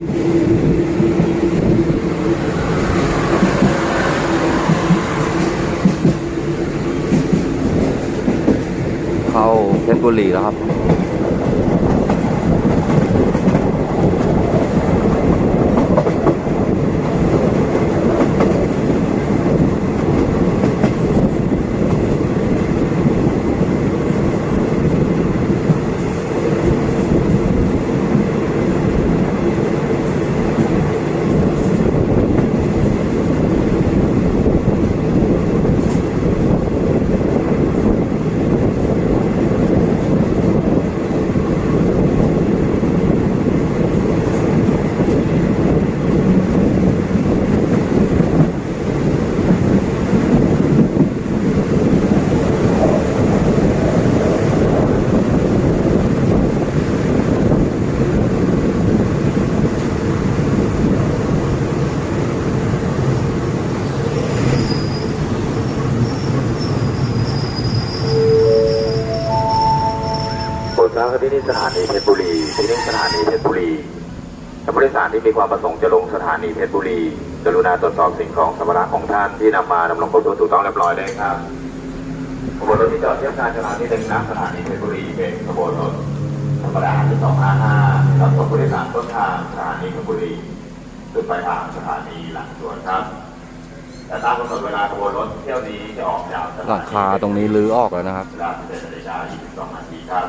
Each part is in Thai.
เข้าเพชรบุรีแล้วครับ ทราบว่าที่นี่สถานีเพชรบุรี ที่นี่สถานีเพชรบุรีถ้าผู้โดยสารที่มีความประสงค์จะลงสถานีเพชรบุรี กรุณาตรวจสอบสิ่งของสัมภาระของท่านที่นำมาดำรงครบถ้วนถูกต้องเรียบร้อยเลยครับขบวนรถที่จอดเทียบการสถานีหนึ่งณสถานีเพชรบุรีเป็นขบวนรถธรรมดาที่255รับส่งผู้โดยสารต้นทางสถานีเพชรบุรีขึ้นไปทางสถานีหลังสวนครับและตามกำหนดเวลาขบวนรถเที่ยวนี้จะออกจากสถนีหลังคาตรงนี้รื้อออกแล้วนะครับเวลา11นาฬิกา22นาทีครับ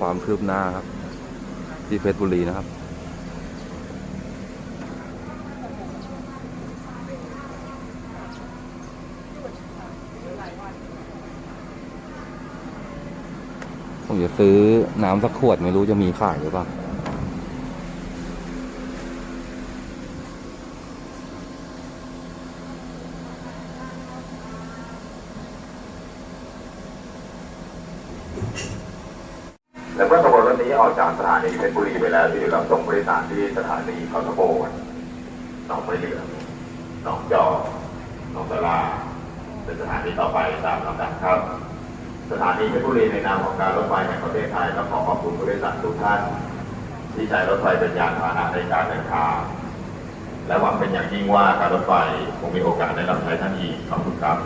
ความคืบหน้าครับ ที่เพชรบุรีนะครับ ผมจะซื้อน้ำสักขวดไม่รู้จะมีขายหรือเปล่า และเมื่อขบวนรถนี้ออกจากสถานีเพชรบุรีไปแล้วที่รับส่งผู้โดยสารที่สถานีเขาตะโกนหนองไม่เหลืองหนองจอกหนองตลาเป็นสถานีต่อไปตามลำดับครับ สถานีเพชรบุรีในนามของการรถไฟแห่งประเทศไทยและขอขอบคุณผู้โดยสารทุกท่าน ที่ใช้รถไฟเป็นยานพาหนะในการเดินทางและหวังเป็นอย่างยิ่งว่าการรถไฟคงมีโอกาสได้รับใช้ท่านอีกขอบคุณครับ